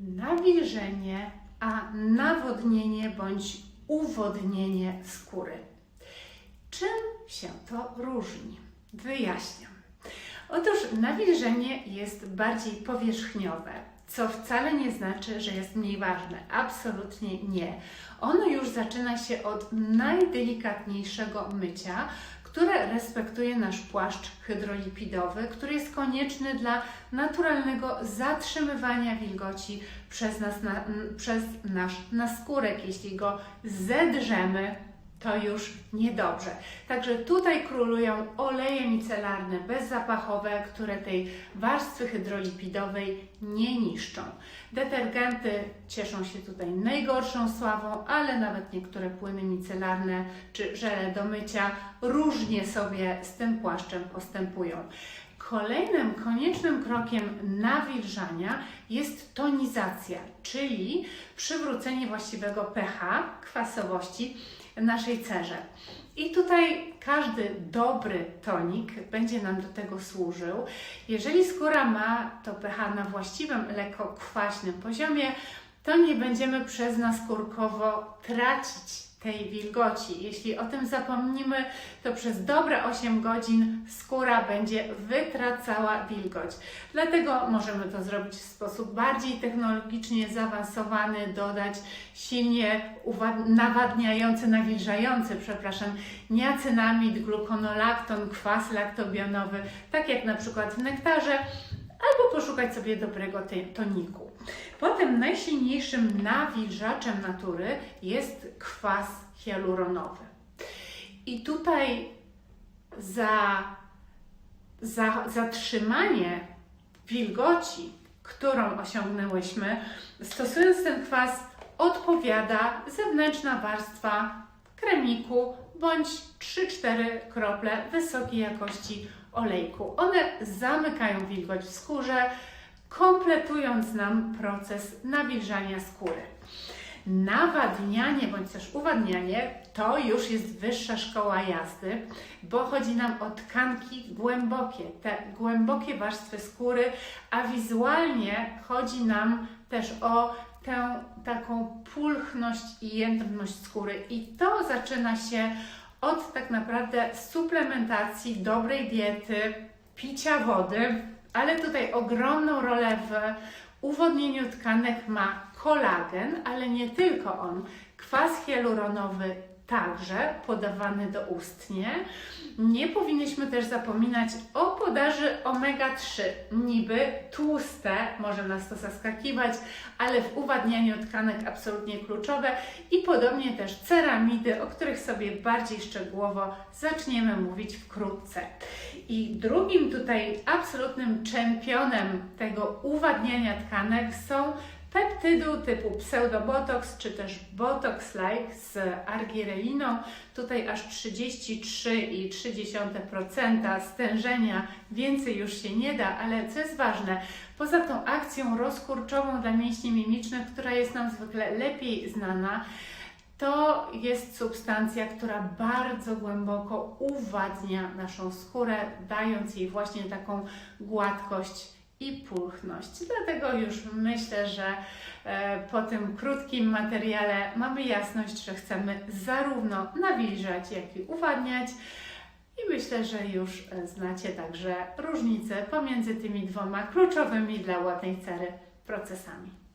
nawilżenie, a nawodnienie bądź uwodnienie skóry. Czym się to różni? Wyjaśniam. Otóż nawilżenie jest bardziej powierzchniowe, co wcale nie znaczy, że jest mniej ważne. Absolutnie nie. Ono już zaczyna się od najdelikatniejszego mycia, które respektuje nasz płaszcz hydrolipidowy, który jest konieczny dla naturalnego zatrzymywania wilgoci przez, nas na, przez nasz naskórek. Jeśli go zedrzemy, to już niedobrze. Także tutaj królują oleje micelarne bezzapachowe, które tej warstwy hydrolipidowej nie niszczą. Detergenty cieszą się tutaj najgorszą sławą, ale nawet niektóre płyny micelarne czy żele do mycia różnie sobie z tym płaszczem postępują. Kolejnym koniecznym krokiem nawilżania jest tonizacja, czyli przywrócenie właściwego pH, kwasowości naszej cerze. I tutaj każdy dobry tonik będzie nam do tego służył. Jeżeli skóra ma to pH na właściwym, lekko kwaśnym poziomie, to nie będziemy przez naskórkowo tracić tej wilgoci. Jeśli o tym zapomnimy, to przez dobre 8 godzin skóra będzie wytracała wilgoć. Dlatego możemy to zrobić w sposób bardziej technologicznie zaawansowany, dodać silnie nawadniający, nawilżający, przepraszam, niacynamid, gluconolakton, kwas laktobionowy, tak jak na przykład w nektarze, albo poszukać sobie dobrego toniku. Potem najsilniejszym nawilżaczem natury jest kwas hialuronowy. I tutaj za, za zatrzymanie wilgoci, którą osiągnęłyśmy, stosując ten kwas, odpowiada zewnętrzna warstwa kremiku bądź 3-4 krople wysokiej jakości olejku. One zamykają wilgoć w skórze, kompletując nam proces nawilżania skóry. Nawadnianie bądź też uwadnianie to już jest wyższa szkoła jazdy, bo chodzi nam o tkanki głębokie, te głębokie warstwy skóry, a wizualnie chodzi nam też o tę taką pulchność i jędrność skóry. I to zaczyna się od tak naprawdę suplementacji, dobrej diety, picia wody, ale tutaj ogromną rolę w uwodnieniu tkanek ma kolagen, ale nie tylko on. Kwas hialuronowy także podawany doustnie. Nie powinniśmy też zapominać o podaży omega-3. Niby tłuste, może nas to zaskakiwać, ale w uwadnianiu tkanek absolutnie kluczowe i podobnie też ceramidy, o których sobie bardziej szczegółowo zaczniemy mówić wkrótce. I drugim tutaj absolutnym czempionem tego uwadniania tkanek są peptydu typu pseudobotox czy też botox-like z argireliną. Tutaj aż 33,3% stężenia, więcej już się nie da, ale co jest ważne, poza tą akcją rozkurczową dla mięśni mimicznych, która jest nam zwykle lepiej znana, to jest substancja, która bardzo głęboko uwadnia naszą skórę, dając jej właśnie taką gładkość i pulchność. Dlatego już myślę, że e, po tym krótkim materiale mamy jasność, że chcemy zarówno nawilżać, jak i uwadniać. I myślę, że już znacie także różnicę pomiędzy tymi dwoma kluczowymi dla ładnej cery procesami.